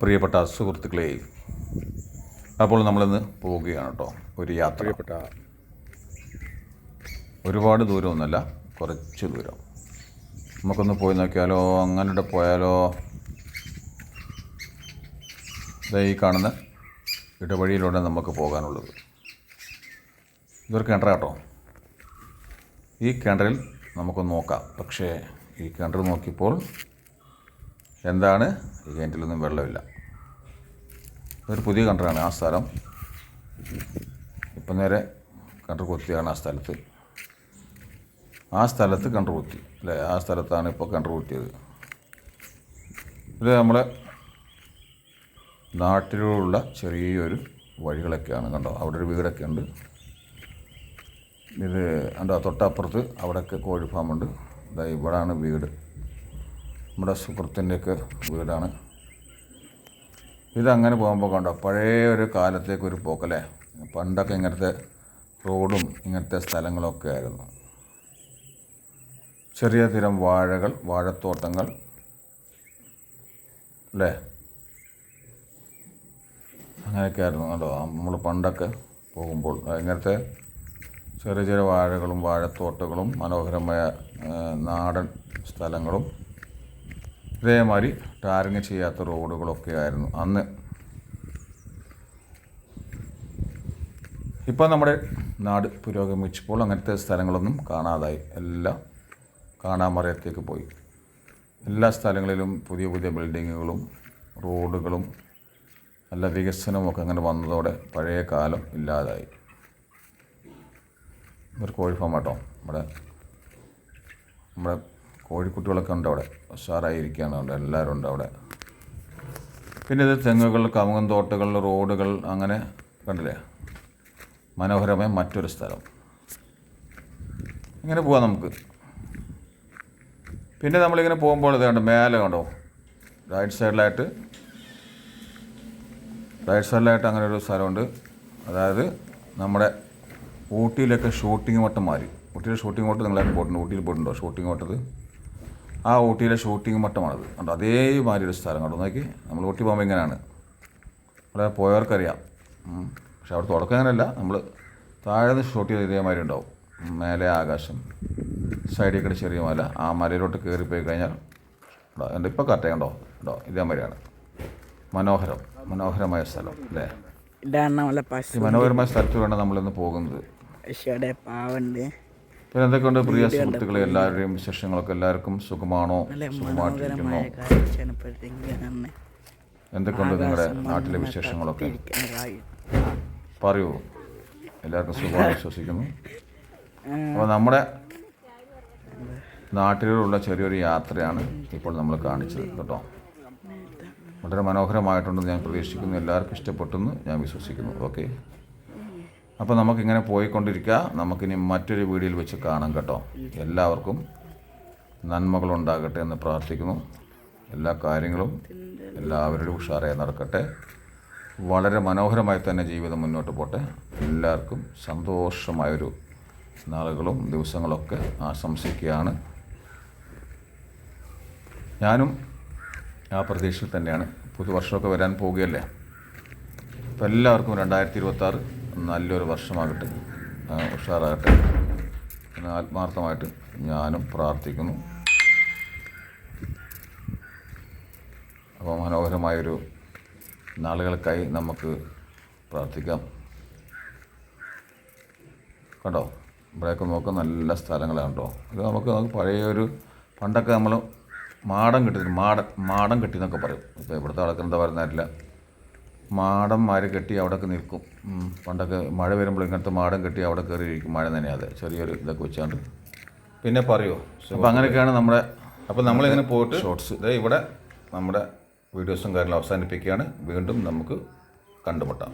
പ്രിയപ്പെട്ട സുഹൃത്തുക്കളെ അപ്പോൾ നമ്മളിന്ന് പോവുകയാണ് കേട്ടോ ഒരു യാത്ര. ഒരുപാട് ദൂരമൊന്നുമല്ല കുറച്ച് ദൂരം. നമുക്കൊന്ന് പോയി നോക്കിയാലോ അങ്ങനെ പോയാലോ. ഈ കാണുന്ന ഇടവഴിയിലൂടെ നമുക്ക് പോകാനുള്ളത്. ഇതൊരു കിണറ കേട്ടോ ഈ കിണറിൽ നമുക്കൊന്ന് നോക്കാം. പക്ഷേ ഈ കിണർ നോക്കിയപ്പോൾ എന്താണ്? ഈ കിണറ്റിലൊന്നും വെള്ളമില്ല. ഇതൊരു പുതിയ കിണറാണ് ആ സ്ഥലം. ഇപ്പം നേരെ കിണർ കുത്തിയാണ് ആ സ്ഥലത്ത്. ആ സ്ഥലത്ത് കിണർ കുത്തി. അല്ലേ? ആ സ്ഥലത്താണ് ഇപ്പോൾ കിണർ കുത്തിയത്. ഇത് നമ്മളെ നാട്ടിലുള്ള ചെറിയൊരു വഴികളൊക്കെയാണ് കണ്ടോ? അവിടെ ഒരു വീടൊക്കെ ഉണ്ട്. ഇത് എന്താ തൊട്ടപ്പുറത്ത് അവിടെയൊക്കെ കോഴി ഫാമുണ്ട് ഇതാ ഇവിടാണ് വീട്. നമ്മുടെ സുഹൃത്തിന്റെയൊക്കെ വീടാണ്. ഇതങ്ങനെ പോകുമ്പോൾ കണ്ടോ പഴയ ഒരു കാലത്തേക്ക് ഒരു പോക്കല്ലേ? പണ്ടൊക്കെ ഇങ്ങനത്തെ റോഡും ഇങ്ങനത്തെ സ്ഥലങ്ങളൊക്കെ ആയിരുന്നു. ചെറിയ തരം വാഴകൾ വാഴത്തോട്ടങ്ങൾ അല്ലേ? അങ്ങനെയൊക്കെ ആയിരുന്നു കേട്ടോ നമ്മൾ പണ്ടൊക്കെ പോകുമ്പോൾ. ഇങ്ങനത്തെ ചെറിയ ചെറിയ വാഴകളും വാഴത്തോട്ടങ്ങളും മനോഹരമായ നാടൻ സ്ഥലങ്ങളും ഇതേമാതിരി ടാറിങ് ചെയ്യാത്ത റോഡുകളൊക്കെ ആയിരുന്നു അന്ന്. ഇപ്പം നമ്മുടെ നാട് പുരോഗമിച്ചപ്പോൾ അങ്ങനത്തെ സ്ഥലങ്ങളൊന്നും കാണാതായി. എല്ലാം കാണാമറയത്തേക്ക് പോയി. എല്ലാ സ്ഥലങ്ങളിലും പുതിയ പുതിയ ബിൽഡിങ്ങുകളും റോഡുകളും നല്ല വികസനമൊക്കെ അങ്ങനെ വന്നതോടെ പഴയ കാലം ഇല്ലാതായി. ഒരു കോഴി ഫാം കേട്ടോ നമ്മുടെ നമ്മുടെ കോഴിക്കുട്ടികളൊക്കെ ഉണ്ട് അവിടെ ഉഷാറായിരിക്കുകയാണ് അവിടെ. എല്ലാവരും ഉണ്ട് അവിടെ. പിന്നെ ഇത് തെങ്ങുകൾ കമുകം തോട്ടുകൾ റോഡുകൾ അങ്ങനെ കണ്ടില്ലേ? മനോഹരമായ മറ്റൊരു സ്ഥലം. ഇങ്ങനെ പോവാം നമുക്ക്. പിന്നെ നമ്മളിങ്ങനെ പോകുമ്പോൾ ഇത് കണ്ടോ മേലെ കണ്ടോ? റൈറ്റ് സൈഡിലായിട്ട് റൈറ്റ് സൈഡിലായിട്ട് അങ്ങനെ ഒരു സ്ഥലമുണ്ട്. അതായത് നമ്മുടെ ഊട്ടിയിലൊക്കെ ഷൂട്ടിംഗ് വട്ടം മാറി ഊട്ടിയിലെ ഷൂട്ടിംഗ് വട്ടം നിങ്ങളായിട്ട് പോയിട്ടുണ്ട്? ഊട്ടിയിൽ പോയിട്ടുണ്ടോ? ഷൂട്ടിംഗ് മട്ടത് ആ ഊട്ടിയിലെ ഷൂട്ടിംഗ് മട്ടമാണത്. കണ്ടോ? അതേമാതിരി ഒരു സ്ഥലം കണ്ടു? നോക്കി. നമ്മൾ ഊട്ടി പോകുമ്പോൾ ഇങ്ങനെയാണ്. അവിടെ പോയവർക്കറിയാം. പക്ഷെ അവിടെ തുടക്കം അങ്ങനെയല്ല. നമ്മൾ താഴെ നിന്ന് ഷൂട്ട് ചെയ്ത് ഇതേമാതിരി ഉണ്ടാവും. മേലെ ആകാശം സൈഡിൽ കൂടെ ചെറിയ മല. ആ മലയിലോട്ട് കയറിപ്പോയി കഴിഞ്ഞാൽ ഉണ്ടോ എന്റെ ഇപ്പോൾ കറക്റ്റ് കണ്ടോ? ഉണ്ടോ ഇതേമാതിരിയാണ്. മനോഹരം. മനോഹരമായ സ്ഥലം അല്ലേ? മനോഹരമായ സ്ഥലത്ത് വേണം നമ്മളിന്ന് പോകുന്നത്. പാവുണ്ട്. പിന്നെ എന്തൊക്കെയുണ്ട് പ്രിയ സുഹൃത്തുക്കളെ? എല്ലാവരുടെയും വിശേഷങ്ങളൊക്കെ എല്ലാവർക്കും സുഖമാണോ? സുഖമായിട്ടിരിക്കുന്നു. എന്തൊക്കെയുണ്ട് നിങ്ങളുടെ നാട്ടിലെ വിശേഷങ്ങളൊക്കെ? പറയൂ. എല്ലാവർക്കും സുഖമായി വിശ്വസിക്കുന്നു. അപ്പോൾ നമ്മുടെ നാട്ടിലുള്ള ചെറിയൊരു യാത്രയാണ് ഇപ്പോൾ നമ്മൾ കാണിച്ചത് കേട്ടോ. വളരെ മനോഹരമായിട്ടുണ്ടെന്ന് ഞാൻ പ്രതീക്ഷിക്കുന്നു. എല്ലാവർക്കും ഇഷ്ടപ്പെട്ടെന്ന് ഞാൻ വിശ്വസിക്കുന്നു. ഓക്കെ. അപ്പോൾ നമുക്കിങ്ങനെ പോയിക്കൊണ്ടിരിക്കുക നമുക്കിനി മറ്റൊരു വീഡിയോയിൽ വെച്ച് കാണാം കേട്ടോ. എല്ലാവർക്കും നന്മകളുണ്ടാകട്ടെ എന്ന് പ്രാർത്ഥിക്കുന്നു. എല്ലാ കാര്യങ്ങളും എല്ലാവരുടെയും ഉഷാറായി നടക്കട്ടെ. വളരെ മനോഹരമായി തന്നെ ജീവിതം മുന്നോട്ട് പോട്ടെ. എല്ലാവർക്കും സന്തോഷമായൊരു നാളുകളും ദിവസങ്ങളൊക്കെ ആശംസിക്കുകയാണ്. ഞാനും ആ പ്രതീക്ഷയിൽ തന്നെയാണ്. പുതുവർഷമൊക്കെ വരാൻ പോവുകയല്ലേ അപ്പോൾ എല്ലാവർക്കും രണ്ടായിരത്തി ഇരുപത്താറ് നല്ലൊരു വർഷമാകട്ടെ. ഉഷാറാകട്ടെ. എന്ന് ആത്മാർത്ഥമായിട്ട് ഞാനും പ്രാർത്ഥിക്കുന്നു. അപ്പോൾ മനോഹരമായൊരു നാളുകൾക്കായി നമുക്ക് പ്രാർത്ഥിക്കാം. കണ്ടോ? ഇവിടെയൊക്കെ നോക്കുക നല്ല സ്ഥലങ്ങളാണ് കേട്ടോ. ഇത് നമുക്ക് നമുക്ക് പഴയ ഒരു പണ്ടൊക്കെ നമ്മൾ മാടം കെട്ടി മാട മാടം കെട്ടി എന്നൊക്കെ പറയും. ഇപ്പോൾ ഇവിടുത്തെ ആൾക്കെന്താ പറയുന്നതല്ല മാടം മാരി കെട്ടി അവിടെയൊക്കെ നിൽക്കും. പണ്ടൊക്കെ മഴ വരുമ്പോൾ ഇങ്ങനത്തെ മാടം കെട്ടി അവിടെ കയറി ഇരിക്കും മഴ നനയാതെ. ചെറിയൊരു ഇതൊക്കെ വെച്ചാണ്ട്. പിന്നെ പറയുമോ അപ്പോൾ അങ്ങനെയൊക്കെയാണ് നമ്മുടെ അപ്പോൾ നമ്മളിങ്ങനെ പോയിട്ട് ഷോർട്സ് ഇതേ ഇവിടെ നമ്മുടെ വീഡിയോസും കാര്യങ്ങളും അവസാനിപ്പിക്കുകയാണ്. വീണ്ടും നമുക്ക് കണ്ടുമുട്ടാം.